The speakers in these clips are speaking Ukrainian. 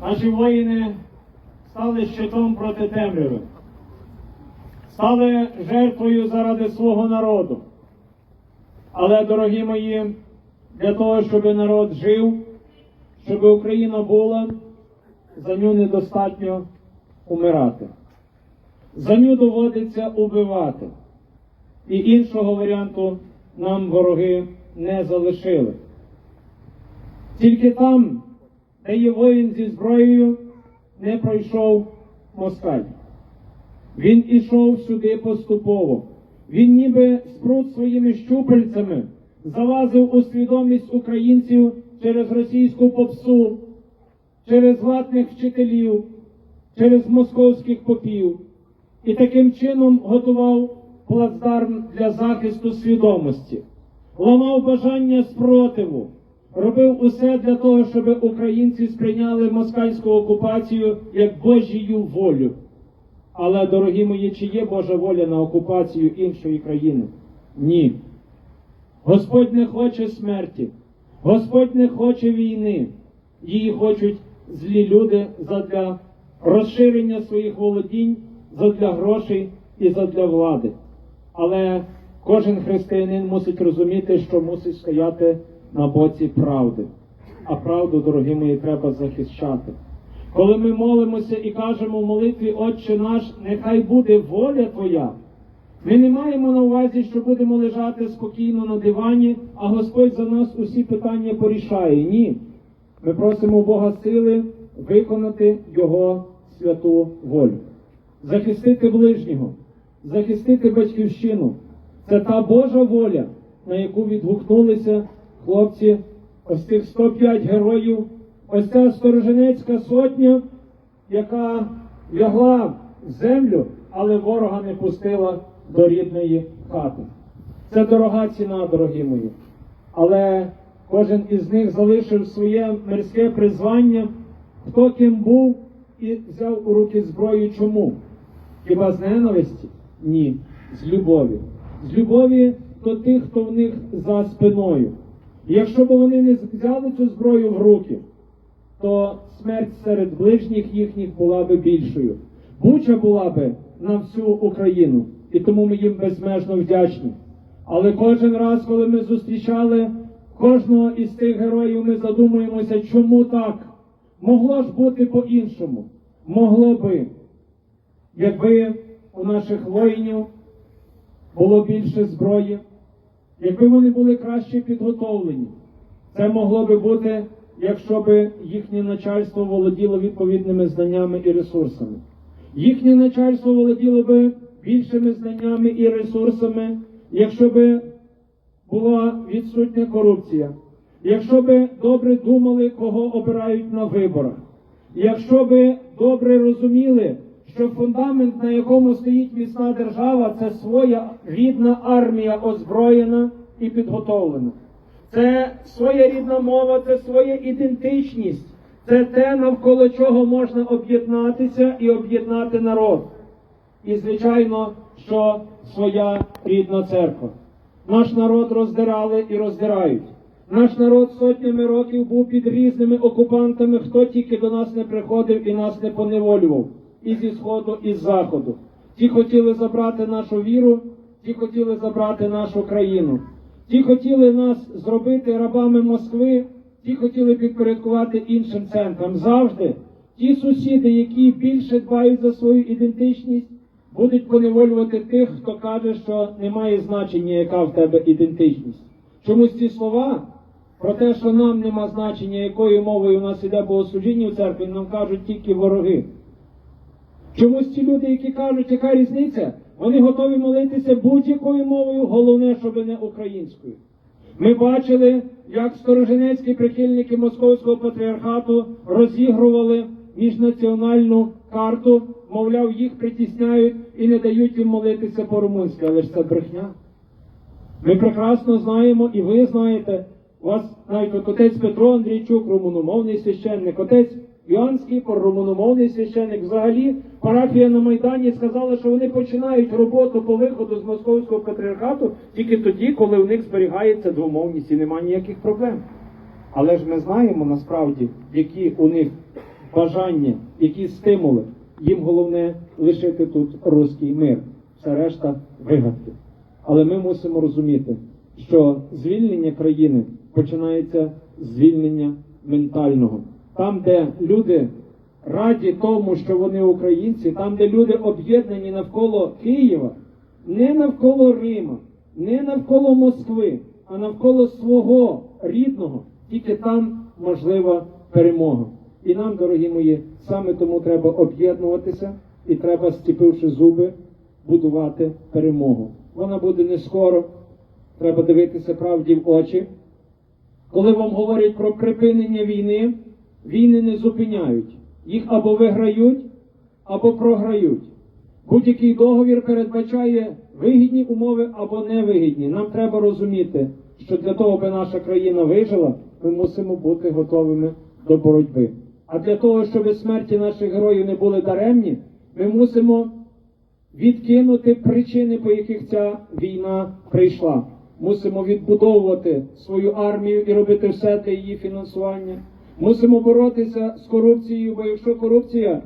Наші воїни стали щитом проти темряви, стали жертвою заради свого народу. Але, дорогі мої, для того, щоб народ жив, щоб Україна була, за ню недостатньо умирати. За ню доводиться убивати. І іншого варіанту нам вороги не залишили. Тільки там, де є воїн зі зброєю, не пройшов москаль. Він ішов сюди поступово. Він ніби спрут своїми щупальцями залазив у свідомість українців через російську попсу, через ватних вчителів, через московських попів і таким чином готував плацдарм для захисту свідомості, ламав бажання спротиву, робив усе для того, щоб українці сприйняли москальську окупацію як Божію волю. Але, дорогі мої, чи є Божа воля на окупацію іншої країни? Ні. Господь не хоче смерті, Господь не хоче війни. Її хочуть злі люди задля розширення своїх володінь, задля грошей і задля влади. Але кожен християнин мусить розуміти, що мусить стояти на боці правди. А правду, дорогі мої, треба захищати. Коли ми молимося і кажемо в молитві Отче наш, нехай буде воля Твоя. Ми не маємо на увазі, що будемо лежати спокійно на дивані, а Господь за нас усі питання порішає. Ні. Ми просимо Бога сили виконати Його святу волю, захистити ближнього, захистити батьківщину. Це та Божа воля, на яку відгукнулися хлопці, ось цих 105 героїв, ось ця стороженецька сотня, яка лягла в землю, але ворога не пустила до рідної хати. Це дорога ціна, дорогі мої. Але кожен із них залишив своє мирське призвання, хто ким був і взяв у руки зброю. Чому? Хіба з ненависті? Ні, з любові. З любові до тих, хто в них за спиною. Якщо б вони не взяли цю зброю в руки, то смерть серед ближніх їхніх була би більшою. Буча була би на всю Україну, і тому ми їм безмежно вдячні. Але кожен раз, коли ми зустрічали кожного із тих героїв, ми задумуємося, чому так? Могло ж бути по-іншому. Могло би, якби у наших воїнів було більше зброї, якби вони були краще підготовлені. Це могло би бути, якщо б їхнє начальство володіло відповідними знаннями і ресурсами. Їхнє начальство володіло би більшими знаннями і ресурсами, якщо би була відсутня корупція, якщо би добре думали, кого обирають на виборах, якщо би добре розуміли, що фундамент, на якому стоїть міцна держава, це своя рідна армія озброєна і підготовлена. Це своя рідна мова, це своя ідентичність, це те, навколо чого можна об'єднатися і об'єднати народ. І, звичайно, що своя рідна церква. Наш народ роздирали і роздирають. Наш народ сотнями років був під різними окупантами, хто тільки до нас не приходив і нас не поневолював. І зі сходу, і з заходу. Ті хотіли забрати нашу віру, ті хотіли забрати нашу країну. Ті хотіли нас зробити рабами Москви, ті хотіли підпорядкувати іншим центрам. Завжди ті сусіди, які більше дбають за свою ідентичність, будуть поневолювати тих, хто каже, що немає значення, яка в тебе ідентичність. Чомусь ці слова про те, що нам нема значення, якою мовою у нас іде богослужіння в церкві, нам кажуть тільки вороги. Чомусь ті люди, які кажуть, яка різниця, вони готові молитися будь-якою мовою, головне, щоб не українською. Ми бачили, як стороженецькі прихильники Московського патріархату розігрували міжнаціональну карту, мовляв, їх притісняють і не дають їм молитися по-румунськи, але ж це брехня. Ми прекрасно знаємо, і ви знаєте, у вас навіть отець Петро Андрійчук, румуномовний священник, отець Скіпор, румуномовний священник. Взагалі, парафія на Майдані сказала, що вони починають роботу по виходу з московського патріархату тільки тоді, коли у них зберігається двомовність і немає ніяких проблем. Але ж ми знаємо насправді, які у них бажання, які стимули. Їм головне лишити тут руський мир. Все решта вигадки. Але ми мусимо розуміти, що звільнення країни починається з звільнення ментального. Там, де люди раді тому, що вони українці, там, де люди об'єднані навколо Києва, не навколо Рима, не навколо Москви, а навколо свого рідного, тільки там можлива перемога. І нам, дорогі мої, саме тому треба об'єднуватися і треба, стіпивши зуби, будувати перемогу. Вона буде не скоро. Треба дивитися правді в очі. Коли вам говорять про припинення війни, війни не зупиняють. Їх або виграють, або програють. Будь-який договір передбачає вигідні умови або невигідні. Нам треба розуміти, що для того, аби наша країна вижила, ми мусимо бути готовими до боротьби. А для того, щоб смерті наших героїв не були даремні, ми мусимо відкинути причини, по яких ця війна прийшла. Мусимо відбудовувати свою армію і робити все для її фінансування. Мусимо боротися з корупцією, бо якщо корупція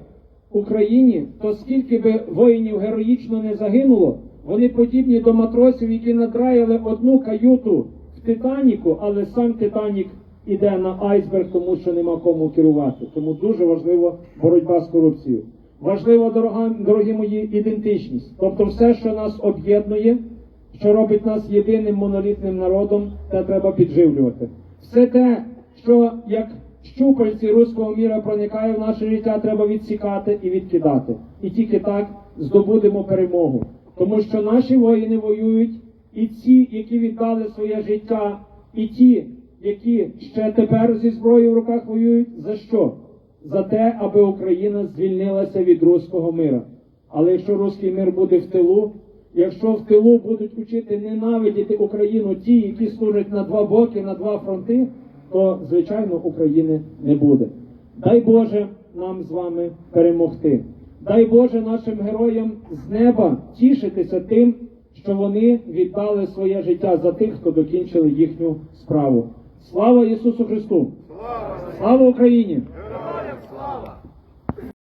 в Україні, то скільки би воїнів героїчно не загинуло, вони подібні до матросів, які надраяли одну каюту в Титаніку, але сам Титанік іде на айсберг, тому що нема кому керувати. Тому дуже важлива боротьба з корупцією. Важлива, дорога, дорогі мої, ідентичність. Тобто все, що нас об'єднує, що робить нас єдиним монолітним народом, те треба підживлювати. Все те, що як щупальці руського міра проникає в наше життя, треба відсікати і відкидати. І тільки так здобудемо перемогу. Тому що наші воїни воюють, і ті, які віддали своє життя, і ті, які ще тепер зі зброєю в руках воюють, за що? За те, аби Україна звільнилася від руського мира. Але якщо руський мир буде в тилу, якщо в тилу будуть учити ненавидіти Україну ті, які служать на два боки, на два фронти, то звичайно України не буде. Дай Боже нам з вами перемогти. Дай Боже нашим героям з неба тішитися тим, що вони віддали своє життя за тих, хто докінчили їхню справу. Слава Ісусу Христу! Слава Україні!